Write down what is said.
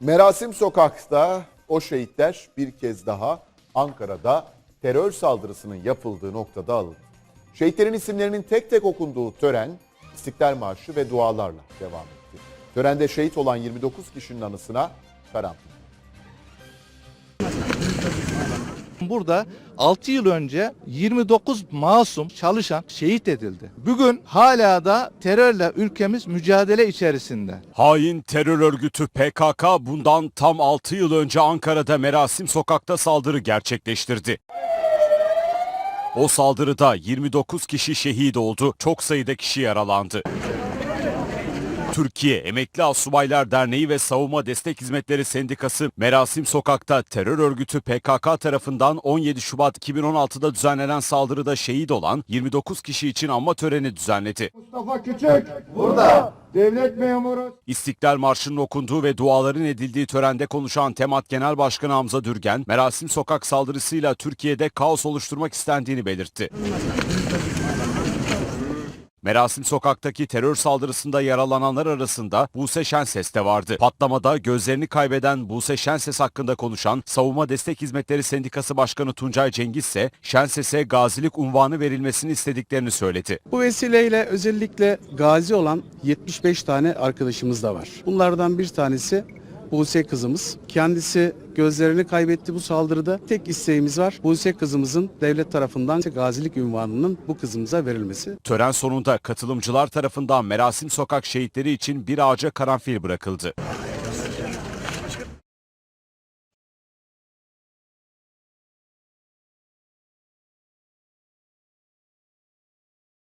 Merasim Sokak'ta o şehitler bir kez daha Ankara'da terör saldırısının yapıldığı noktada alındı. Şehitlerin isimlerinin tek tek okunduğu tören İstiklal Marşı ve dualarla devam etti. Törende şehit olan 29 kişinin anısına karanfil. Burada 6 yıl önce 29 masum çalışan şehit edildi. Bugün hala da terörle ülkemiz mücadele içerisinde. Hain terör örgütü PKK bundan tam 6 yıl önce Ankara'da Merasim Sokak'ta saldırı gerçekleştirdi. O saldırıda 29 kişi şehit oldu, çok sayıda kişi yaralandı. Türkiye Emekli Asubaylar Derneği ve Savunma Destek Hizmetleri Sendikası Merasim Sokak'ta terör örgütü PKK tarafından 17 Şubat 2016'da düzenlenen saldırıda şehit olan 29 kişi için anma töreni düzenledi. Mustafa Küçük burada. Devlet memuru İstiklal Marşı'nın okunduğu ve duaların edildiği törende konuşan Temat Genel Başkanı Hamza Dürgen, Merasim Sokak saldırısıyla Türkiye'de kaos oluşturmak istendiğini belirtti. Merasim Sokak'taki terör saldırısında yaralananlar arasında Buse Şenses de vardı. Patlamada gözlerini kaybeden Buse Şenses hakkında konuşan Savunma Destek Hizmetleri Sendikası Başkanı Tuncay Cengiz ise Şenses'e gazilik unvanı verilmesini istediklerini söyledi. Bu vesileyle özellikle gazi olan 75 tane arkadaşımız da var. Bunlardan bir tanesi Buse kızımız. Kendisi gözlerini kaybetti bu saldırıda. Tek isteğimiz var. Buse kızımızın devlet tarafından gazilik ünvanının bu kızımıza verilmesi. Tören sonunda katılımcılar tarafından Merasim Sokak şehitleri için bir ağaca karanfil bırakıldı.